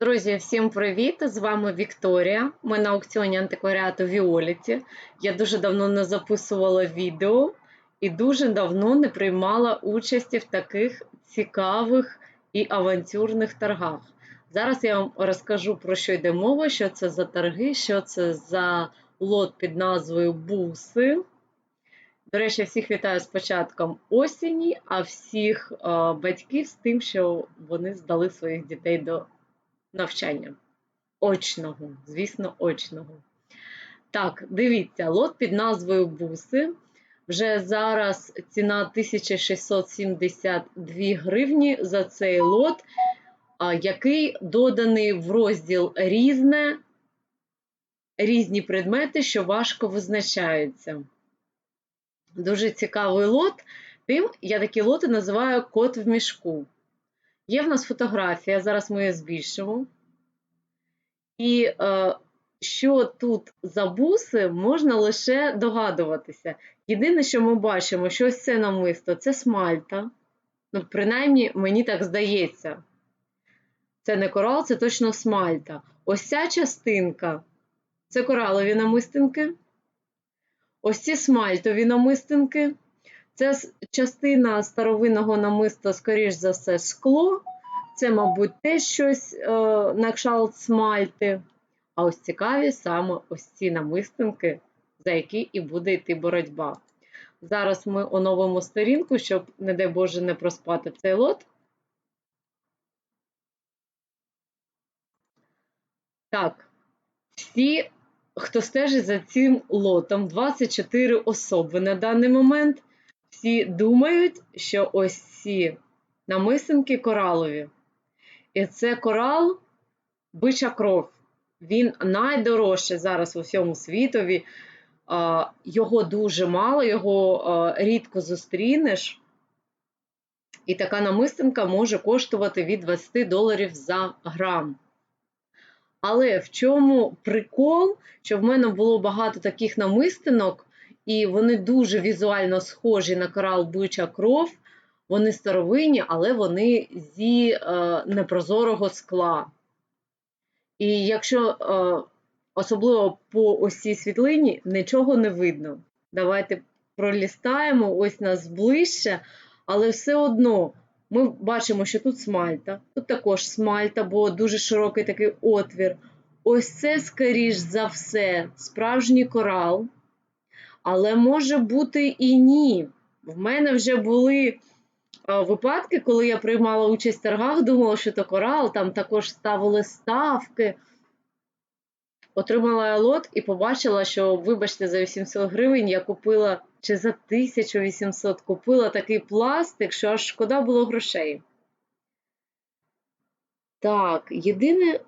Друзі, всім привіт! З вами Вікторія. Ми на аукціоні антикваріату Віоліті. Я дуже давно не записувала відео і дуже давно не приймала участі в таких цікавих і авантюрних торгах. Зараз я вам розкажу про що йде мова, що це за торги, що це за лот під назвою Буси. До речі, всіх вітаю з початком осені, а всіх е, батьків з тим, що вони здали своїх дітей до навчання. Очного, звісно, очного. Так, дивіться, лот під назвою Буси. Вже зараз ціна 1672 гривні за цей лот, який доданий в розділ різне, різні предмети, що важко визначаються. Дуже цікавий лот. Тим я такі лоти називаю кот в мішку. Є в нас фотографія, зараз ми її збільшимо. І е, що тут за буси, можна лише догадуватися. Єдине, що ми бачимо, що ось це намисто це смальта. Ну, принаймні, мені так здається. Це не корал, це точно смальта. Ось ця частинка це коралові намистинки. Ось ці смальтові намистинки. Це частина старовинного намиста, скоріш за все, скло. Це, мабуть, теж щось е, на кшалт смальти. А ось цікаві саме ось ці намистинки, за які і буде йти боротьба. Зараз ми оновимо сторінку, щоб, не дай Боже, не проспати цей лот. Так, всі, хто стежить за цим лотом, 24 особи на даний момент, всі думають, що ось ці намисинки коралові. І це корал бича кров. Він найдорожчий зараз у всьому світові. Його дуже мало, його рідко зустрінеш. І така намистинка може коштувати від 20 доларів за грам. Але в чому прикол, що в мене було багато таких намистинок, і вони дуже візуально схожі на корал бича кров. Вони старовинні, але вони зі е, непрозорого скла. І якщо е, особливо по ось цій світлині нічого не видно. Давайте пролістаємо, ось нас ближче, але все одно ми бачимо, що тут смальта, тут також смальта, бо дуже широкий такий отвір. Ось це, скоріш за все, справжній корал. Але може бути і ні. В мене вже були випадки, коли я приймала участь в торгах, думала, що то корал, там також ставили ставки. Отримала лот і побачила, що, вибачте, за 800 гривень я купила чи за 1800 купила такий пластик, що аж шкода було грошей. Так, єдине,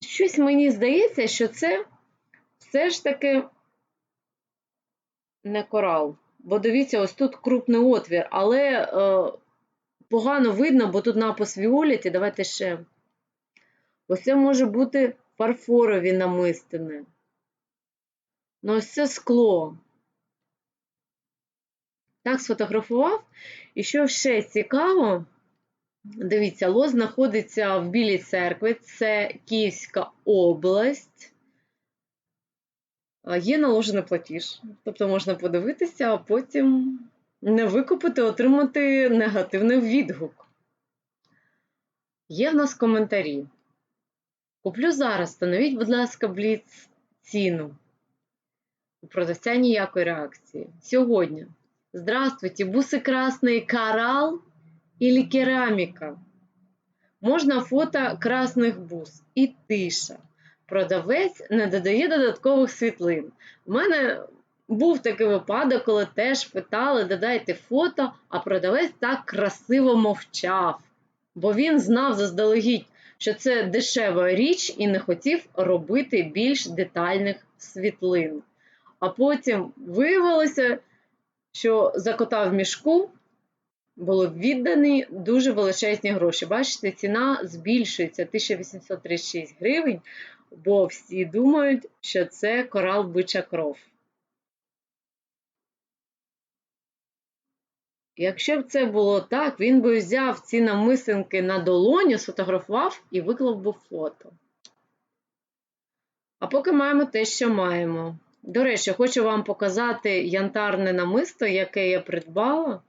щось мені здається, що це все ж таки не корал. Бо дивіться, ось тут крупний отвір, але е, погано видно, бо тут напис Віоліті. Давайте ще. Ось це може бути фарфорові намистини. Ну, ось це скло. Так, сфотографував. І що ще цікаво, дивіться, лос знаходиться в Білій церкві, це Київська область. Є наложений платіж, тобто можна подивитися, а потім не викупити, отримати негативний відгук. Є в нас коментарі. Куплю зараз, встановіть, будь ласка, бліц ціну. У продавця ніякої реакції. Сьогодні. Здравствуйте, бусы красный коралл или керамика? Можна фото красних бус і тиша продавець не додає додаткових світлин. У мене був такий випадок, коли теж питали, додайте фото, а продавець так красиво мовчав, бо він знав заздалегідь, що це дешева річ і не хотів робити більш детальних світлин. А потім виявилося, що за кота в мішку було віддані дуже величезні гроші. Бачите, ціна збільшується 1836 гривень бо всі думають, що це корал бича кров. Якщо б це було так, він би взяв ці намисинки на долоні, сфотографував і виклав би фото. А поки маємо те, що маємо. До речі, хочу вам показати янтарне намисто, яке я придбала,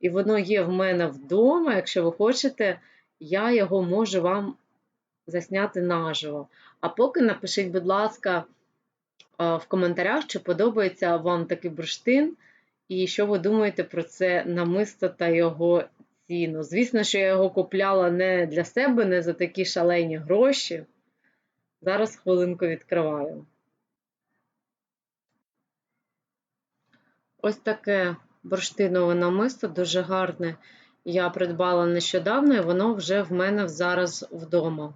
і воно є в мене вдома. Якщо ви хочете, я його можу вам засняти наживо. А поки напишіть, будь ласка, в коментарях, чи подобається вам такий бурштин, і що ви думаєте про це намисто та його ціну. Звісно, що я його купляла не для себе, не за такі шалені гроші. Зараз хвилинку відкриваю. Ось таке бурштинове намисто, дуже гарне. Я придбала нещодавно, і воно вже в мене зараз вдома.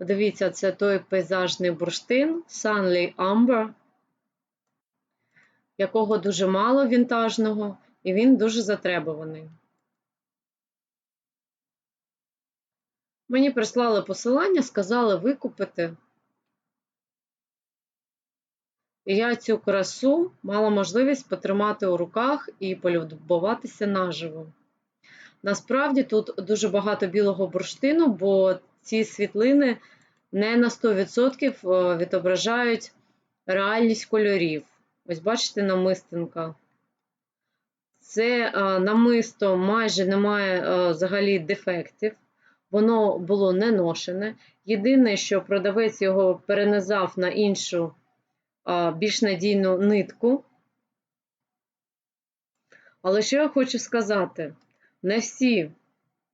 Дивіться, це той пейзажний бурштин Sunly Amber, якого дуже мало вінтажного, і він дуже затребуваний. Мені прислали посилання, сказали викупити. І я цю красу мала можливість потримати у руках і полюбуватися наживо. Насправді тут дуже багато білого бурштину, бо ці світлини не на 100% відображають реальність кольорів. Ось бачите, намистинка. Це намисто майже не має взагалі дефектів, воно було не ношене. Єдине, що продавець його перенизав на іншу більш надійну нитку. Але що я хочу сказати? Не всі,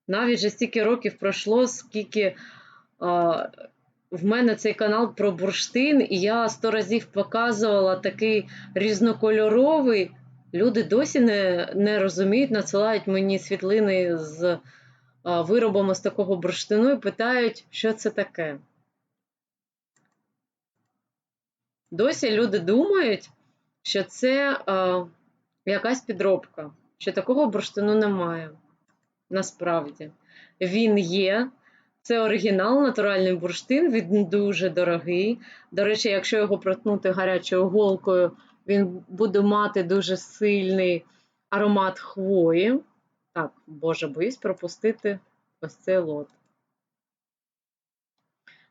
навіть вже стільки років пройшло, скільки а, в мене цей канал про бурштин, і я сто разів показувала такий різнокольоровий. Люди досі не не розуміють, надсилають мені світлини з а, виробами з такого бурштину і питають, що це таке. Досі люди думають, що це а, якась підробка, що такого бурштину немає. Насправді, він є. Це оригінал, натуральний бурштин, він дуже дорогий. До речі, якщо його проткнути гарячою голкою, він буде мати дуже сильний аромат хвої. Так, боже, боюсь пропустити ось цей лот.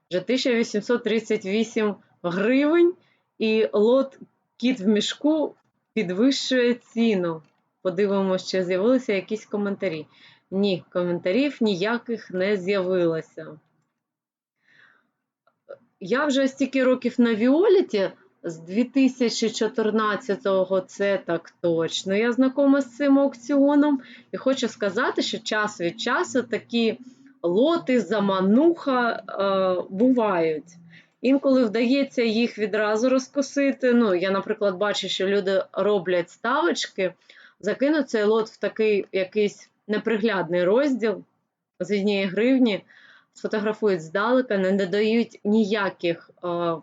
Вже 1838 гривень, і лот кіт в мішку підвищує ціну. Подивимося, чи з'явилися якісь коментарі. Ні, коментарів ніяких не з'явилося. Я вже стільки років на Віоліті, з 2014-го це так точно. Я знакома з цим аукціоном і хочу сказати, що час від часу такі лоти, замануха е, бувають. Інколи вдається їх відразу розкосити. Ну, Я, наприклад, бачу, що люди роблять ставочки, закинуть цей лот в такий якийсь неприглядний розділ з однієї гривні, сфотографують здалека, не додають ніяких е,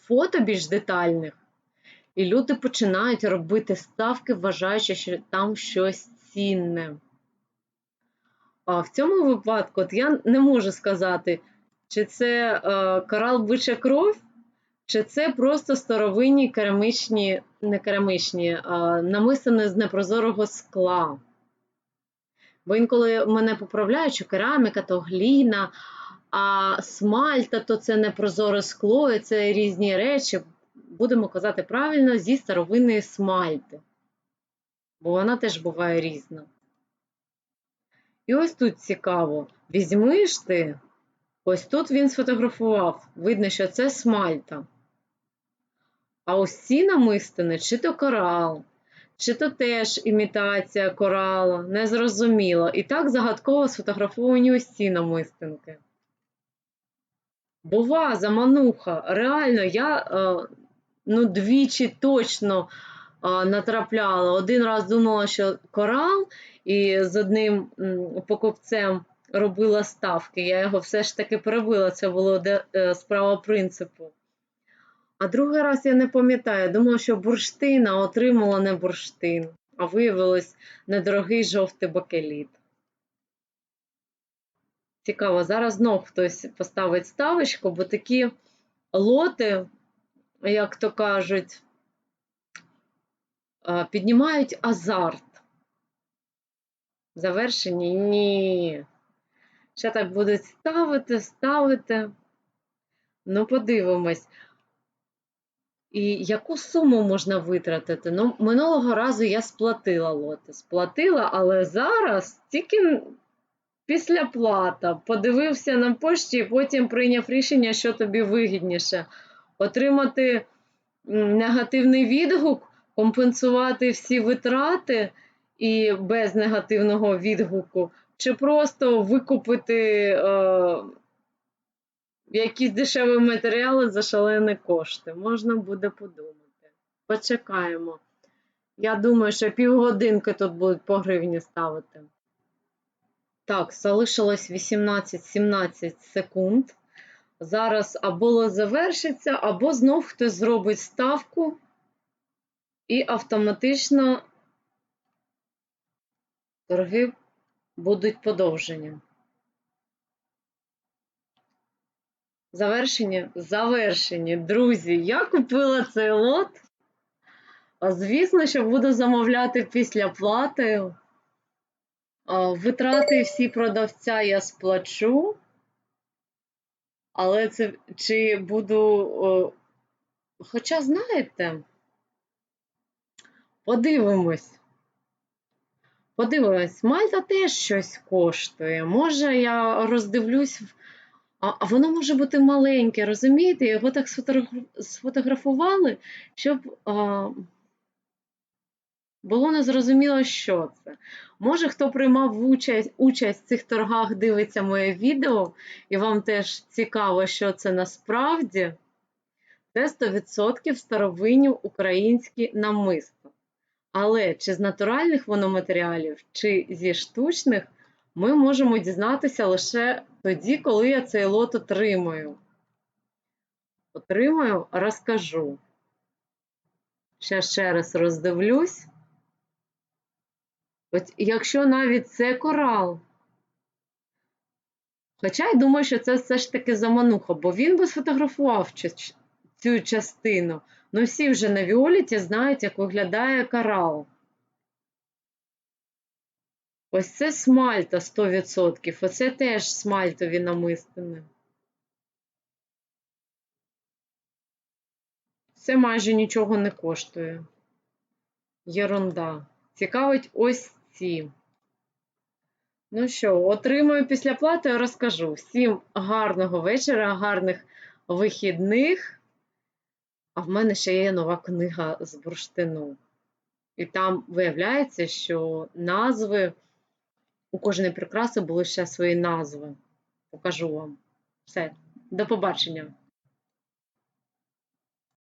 фото більш детальних, і люди починають робити ставки, вважаючи, що там щось цінне. А в цьому випадку от я не можу сказати, чи це е, корал бича кров, чи це просто старовинні керамічні, не керамічні, а намисини з непрозорого скла. Бо інколи мене поправляють, що кераміка то гліна, а смальта то це непрозоре скло, і це різні речі. Будемо казати правильно, зі старовинної смальти. Бо вона теж буває різна. І ось тут цікаво: візьмиш ти, ось тут він сфотографував, видно, що це смальта. А ось ці намистини, чи то корал, чи то теж імітація корала, незрозуміло. І так загадково сфотографовані ці намистинки. Бува, замануха. Реально, я е, ну, двічі точно е, натрапляла. Один раз думала, що корал, і з одним покупцем робила ставки. Я його все ж таки перебила, це було е, справа принципу. А другий раз я не пам'ятаю, думала, що бурштин, а отримала не бурштин, а виявилось недорогий жовтий бакеліт. Цікаво, зараз знов хтось поставить ставочку, бо такі лоти, як то кажуть, піднімають азарт. Завершені? Ні. Ще так будуть ставити, ставити. Ну, подивимось. І яку суму можна витратити? Ну, минулого разу я сплатила лоти. Сплатила, але зараз тільки після плата. Подивився на пошті і потім прийняв рішення, що тобі вигідніше. Отримати негативний відгук, компенсувати всі витрати і без негативного відгуку, чи просто викупити е, якісь дешеві матеріали за шалені кошти. Можна буде подумати. Почекаємо. Я думаю, що півгодинки тут будуть по гривні ставити. Так, залишилось 18-17 секунд. Зараз або завершиться, або знов хтось зробить ставку і автоматично торги будуть подовжені. Завершені? Завершені. Друзі, я купила цей лот. Звісно, що буду замовляти після плати. Витрати всі продавця я сплачу. Але це чи буду. Хоча, знаєте, подивимось. Подивимось, Мальта теж щось коштує. Може, я роздивлюсь, а, а воно може бути маленьке, розумієте? Його так сфотографували, щоб а, було незрозуміло, що це. Може, хто приймав участь, участь в цих торгах, дивиться моє відео, і вам теж цікаво, що це насправді. Це 100% старовинні українські намисто. Але чи з натуральних воно матеріалів, чи зі штучних, ми можемо дізнатися лише тоді, коли я цей лот отримаю. Отримаю, розкажу. Ще ще раз роздивлюсь. От якщо навіть це корал. Хоча я думаю, що це все ж таки замануха, бо він би сфотографував цю частину. Ну, всі вже на Віоліті знають, як виглядає корал. Ось це смальта 100%. Оце теж смальтові намистини. Це майже нічого не коштує. Єрунда. Цікавить ось ці. Ну що, отримаю після плати, розкажу. Всім гарного вечора, гарних вихідних. А в мене ще є нова книга з бурштину. І там виявляється, що назви у кожної прикраси були ще свої назви. Покажу вам. Все, до побачення.